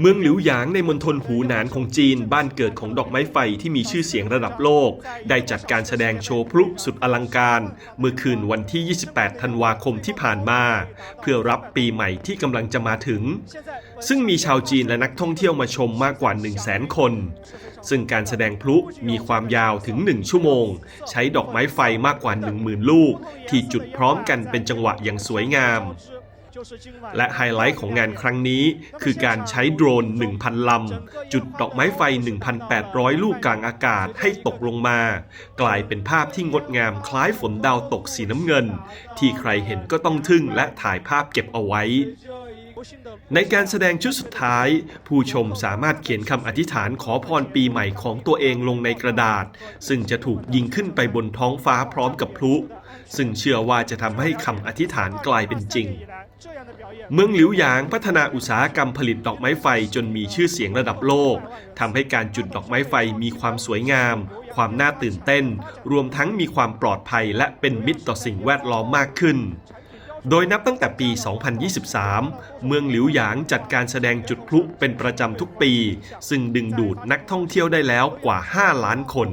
เมืองหลิวหยางในมณฑลหูหนานของจีน บ้านเกิดของดอกไม้ไฟที่มีชื่อเสียงระดับโลก ได้จัดการแสดงโชว์พลุสุดอลังการ เมื่อคืนวันที่ 28 ธันวาคมที่ผ่านมา เพื่อรับปีใหม่ที่กำลังจะมาถึง ซึ่งมีชาวจีนและนักท่องเที่ยวมาชมมากกว่า 1 0 0 0 0แสนคน ซึ่งการแสดงพลุมีความยาวถึง 1 ชั่วโมง ใช้ดอกไม้ไฟมากกว่า 10,000 ลูก ที่จุดพร้อมกันเป็นจังหวะอย่างสวยงาม และไฮไลท์ของงานครั้งนี้ คือการใช้โดรน 1,000 ลำ จุดดอกไม้ไฟ 1,800 ลูกกลางอากาศให้ตกลงมา กลายเป็นภาพที่งดงามคล้ายฝนดาวตกสีน้ำเงิน ที่ใครเห็นก็ต้องทึ่งและถ่ายภาพเก็บเอาไว้ ในการแสดงชุดสุดท้าย ผู้ชมสามารถเขียนคำอธิษฐานขอพรปีใหม่ของตัวเองลงในกระดาษ ซึ่งจะถูกยิงขึ้นไปบนท้องฟ้าพร้อมกับพลุ ซึ่งเชื่อว่าจะทำให้คำอธิษฐานกลายเป็นจริง เมืองหลิวหยางพัฒนาอุตสาหกรรมผลิตดอกไม้ไฟจนมีชื่อเสียงระดับโลกทำให้การจุดดอกไม้ไฟมีความสวยงาม ความน่าตื่นเต้น รวมทั้งมีความปลอดภัยและเป็นมิตรต่อสิ่งแวดล้อมมากขึ้น โดยนับตั้งแต่ปี 2023 เมืองหลิวหยางจัดการแสดงจุดพลุเป็นประจำทุกปี ซึ่งดึงดูดนักท่องเที่ยวได้แล้วกว่า 5 ล้านคน